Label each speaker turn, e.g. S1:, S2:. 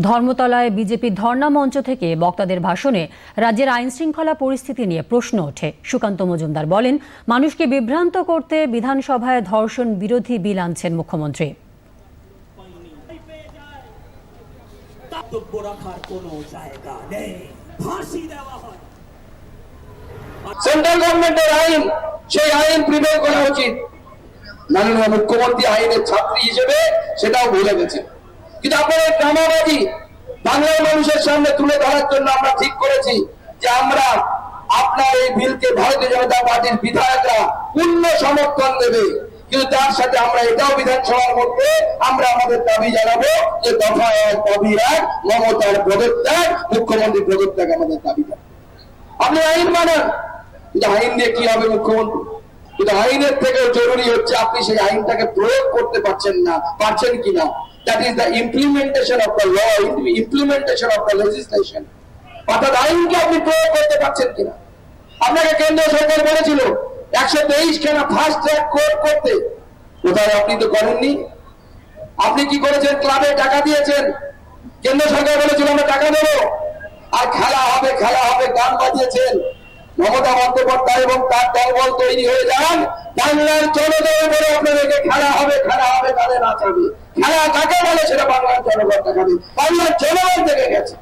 S1: ধর্মতলায় বিজেপি ধর্ণা মঞ্চ থেকে বক্তাদের ভাষণে রাজ্যের আইন শৃঙ্খলা পরিস্থিতি নিয়ে প্রশ্ন ওঠে। সুকান্ত মজুমদার বলেন মানুষকে বিভ্রান্ত করতে বিধানসভায় ধর্ষণ বিরোধী বিল আনছেন মুখ্যমন্ত্রী।
S2: সেন্ট্রাল গভর্নমেন্টের আইন সেই আইন প্রিভেল করা উচিত। মাননীয় মুখ্যমন্ত্রী আইনের ছাত্রী হিসেবে সেটাও ভুলে গেছে। কিন্তু আপনাদের ড্রামাবাজি বাংলার মানুষের সামনে তুলে ধরার জন্য আমরা ঠিক করেছি যে আমরা আপনার এই বিলকে ভারতীয় জনতা পার্টির বিধায়করা পূর্ণ সমর্থন দেবে কিন্তু তার সাথে আমরা এটাও বিধানসভার মধ্যে আমরা আমাদের দাবি জানাব যে দফা এক দাবি এক মমতার পদত্যাগ মুখ্যমন্ত্রী পদত্যাগ আমাদের দাবি থাকবে। আপনি আইন মানেন, কিন্তু আইন দিয়ে কি হবে মুখ্যমন্ত্রী কিন্তু আইনের থেকে জরুরি হচ্ছে আপনি সেই আইনটাকে প্রয়োগ করতে পারছেন না, পারছেন কিনা? That is the implementation of the law implementation of the legislation অর্থাৎ আইনকে আপনি প্রয়োগ করতে পারছেন কিনা? আপনাকে কেন্দ্র সরকার বলেছিল, একশো তেইশ খানা ফাস্ট ট্র্যাক কোর্ট করতে। কোথায় আপনি তো করেননি? আপনি কি করেছেন? ক্লাবে টাকা দিয়েছেন। কেন্দ্র সরকার বলেছিল, আমরা টাকা দেবো। আর খেলা হবে খেলা হবে, গান বাজিয়েছেন। মমতা বন্দ্যোপাধ্যায় এবং তার দলবল তৈরি হয়ে যান। বাংলার জনগণ বলে আপনাদেরকে খেলা হবে খেলা হবে তাদের নাচাবে খেলা কাকে বলে সেটা বাংলার জনগণ দেখাবে। বাংলার জনগণ থেকে গেছে।